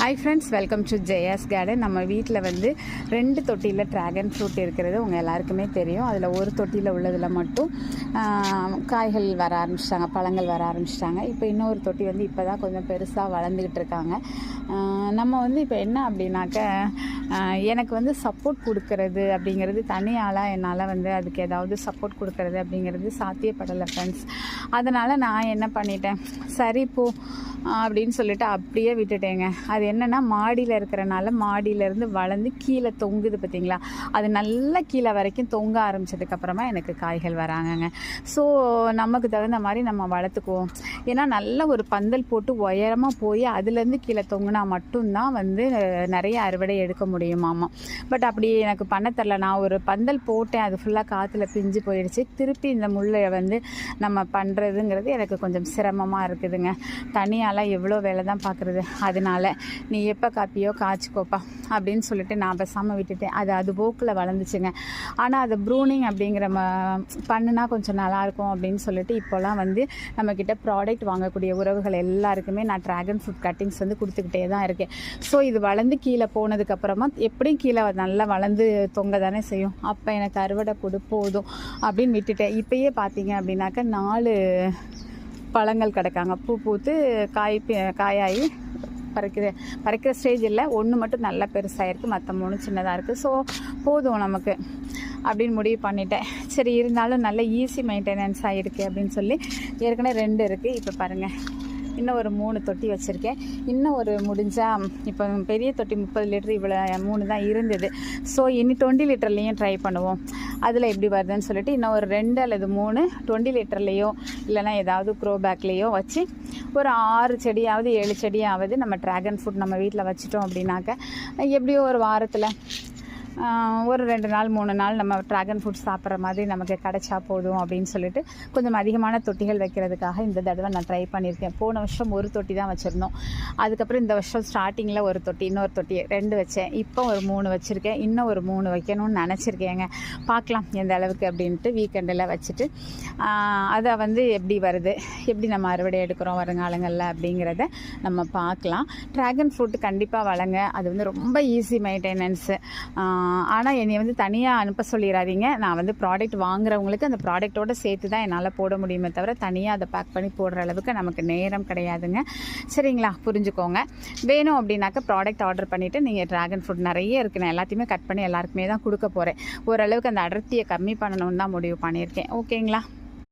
Hi friends welcome to Jaya's garden நம்ம வீட்டில் வந்து ரெண்டு தொட்டியில் ட்ராகன் ஃப்ரூட் இருக்கிறது உங்கள் எல்லாருக்குமே தெரியும். அதில் ஒரு தொட்டியில் உள்ளதில் மட்டும் காய்கள் வர ஆரம்பிச்சிட்டாங்க பழங்கள் வர ஆரம்பிச்சிட்டாங்க. இப்போ இன்னொரு தொட்டி வந்து இப்போ தான் கொஞ்சம் பெருசாக வளர்ந்துக்கிட்டு இருக்காங்க. நம்ம வந்து இப்போ என்ன அப்படின்னாக்க எனக்கு வந்து சப்போர்ட் கொடுக்கறது அப்படிங்கிறது தனியாளாக என்னால் வந்து அதுக்கு ஏதாவது சப்போர்ட் கொடுக்கறது அப்படிங்கிறது சாத்தியப்படலை ஃப்ரெண்ட்ஸ் அதனால் நான் என்ன பண்ணிட்டேன்? சரி போ அப்படின்னு சொல்லிட்டு அப்படியே விட்டுட்டேங்க. அது என்னென்னா மாடியில் இருக்கிறனால மாடியிலேருந்து வளர்ந்து கீழே தொங்குது பார்த்தீங்களா? அது நல்லா கீழே வரைக்கும் தொங்க ஆரம்பிச்சதுக்கப்புறமா எனக்கு காய்கள் வராங்கங்க. ஸோ நமக்கு தகுந்த மாதிரி நம்ம வளர்த்துக்குவோம். ஏன்னா நல்ல ஒரு பந்தல் போட்டு உயரமாக போய் அதுலேருந்து கீழே தொங்குனா மட்டும்தான் வந்து நிறைய அறுவடை எடுக்க முடியும். முடியுமாமா பட் அப்படி எனக்கு பண்ண தெரில. நான் ஒரு பந்தல் போட்டேன். அது ஃபுல்லாக காற்றுல பிஞ்சு போயிடுச்சு. திருப்பி இந்த முள்ளை வந்து நம்ம பண்ணுறதுங்கிறது எனக்கு கொஞ்சம் சிரமமாக இருக்குதுங்க. தனியாலாம் எவ்வளோ வேலை தான் பார்க்குறது அதனால நீ எப்போ காப்பியோ காய்ச்சிக்கோப்பா அப்படின்னு சொல்லிட்டு நான் பேசாமல் விட்டுட்டேன். அது அது போக்கில் வளர்ந்துச்சுங்க. ஆனால் அது ப்ரூனிங் அப்படிங்கிற ம பண்ணுனா கொஞ்சம் நல்லாயிருக்கும் அப்படின்னு சொல்லிட்டு இப்போலாம் வந்து நம்மக்கிட்ட ப்ராடக்ட் வாங்கக்கூடிய உறவுகள் எல்லாருக்குமே நான் ட்ராகன் ஃப்ரூட் கட்டிங்ஸ் வந்து கொடுத்துக்கிட்டே தான் இருக்கேன். ஸோ இது வளர்ந்து கீழே போனதுக்கப்புறமா எப்படியும் கீழே நல்லா வளர்ந்து தொங்க தானே செய்யும். அப்போ எனக்கு அறுவடை கொடு போதும் அப்படின்னு விட்டுட்டேன். இப்பயே பார்த்தீங்க அப்படின்னாக்கா நாலு பழங்கள் கிடக்காங்க. பூ பூத்து காய் காயாகி பறக்கிற பறிக்கிற ஸ்டேஜ் இல்லை ஒன்று மட்டும் நல்லா பெருசாகிருக்கு மற்ற மூணு சின்னதாக இருக்குது ஸோ போதும் நமக்கு அப்படின்னு முடிவு பண்ணிட்டேன். சரி இருந்தாலும் நல்ல ஈஸி மெயின்டெனன்ஸ் ஆகிருக்கு அப்படின்னு சொல்லி ஏற்கனவே ரெண்டு இருக்குது இப்போ பாருங்கள் இன்னும் ஒரு மூணு தொட்டி வச்சுருக்கேன். இன்னும் ஒரு முடிஞ்சால் இப்போ பெரிய தொட்டி முப்பது லிட்டர் இவ்வளோ மூணு தான் இருந்தது. ஸோ இனி டுவெண்ட்டி லிட்டர்லேயும் ட்ரை பண்ணுவோம். அதில் எப்படி வருதுன்னு சொல்லிட்டு இன்னும் ஒரு ரெண்டு அல்லது மூணு டுவெண்ட்டி லிட்டர்லேயோ இல்லைன்னா ஏதாவது க்ரோ பேக்லேயோ வச்சு ஒரு ஆறு செடியாவது ஏழு செடியாவது நம்ம ட்ராகன் ஃப்ரூட் நம்ம வீட்டில் வச்சிட்டோம் அப்படின்னாக்க எப்படியோ ஒரு வாரத்தில் ஒரு ரெண்டு நாள் மூணு நாள் நம்ம ட்ராகன் ஃப்ரூட் சாப்பிட்ற மாதிரி நமக்கு கிடைச்சா போதும் அப்படின்னு சொல்லிட்டு கொஞ்சம் அதிகமான தொட்டிகள் வைக்கிறதுக்காக இந்த தடவை நான் ட்ரை பண்ணியிருக்கேன். போன வருஷம் ஒரு தொட்டி தான் வச்சுருந்தோம். அதுக்கப்புறம் இந்த வருஷம் ஸ்டார்டிங்கில் ஒரு தொட்டி இன்னொரு தொட்டி ரெண்டு வச்சேன். இப்போ ஒரு மூணு வச்சுருக்கேன். இன்னும் ஒரு மூணு வைக்கணும்னு நினச்சிருக்கேங்க பார்க்கலாம் எந்த அளவுக்கு அப்படின்ட்டு வீக்கெண்டில் வச்சுட்டு அதை வந்து எப்படி வருது எப்படி நம்ம அறுவடை எடுக்கிறோம் வருங்காலங்களில் அப்படிங்கிறத நம்ம பார்க்கலாம். ட்ராகன் ஃப்ரூட் கண்டிப்பாக வளங்க. அது வந்து ரொம்ப ஈஸி மெயின்டெனன்ஸு ஆனால் என்னை வந்து தனியாக அனுப்ப சொல்லிடாதீங்க நான் வந்து ப்ராடக்ட் வாங்குறவங்களுக்கு அந்த ப்ராடக்ட்டோட சேர்த்து தான் என்னால் போட முடியுமே தவிர தனியாக அதை பேக் பண்ணி போடுற அளவுக்கு நமக்கு நேரம் கிடையாதுங்க. சரிங்களா? புரிஞ்சுக்கோங்க. வேணும் அப்படின்னாக்க ப்ராடக்ட் ஆர்டர் பண்ணிவிட்டு நீங்கள் ட்ராகன் ஃப்ரூட் நிறைய இருக்குது நான் எல்லாத்தையுமே கட் பண்ணி எல்லாருக்குமே தான் கொடுக்க போகிறேன் ஓரளவுக்கு அந்த அடர்த்தியை கம்மி பண்ணணும்னு தான் முடிவு பண்ணியிருக்கேன். ஓகேங்களா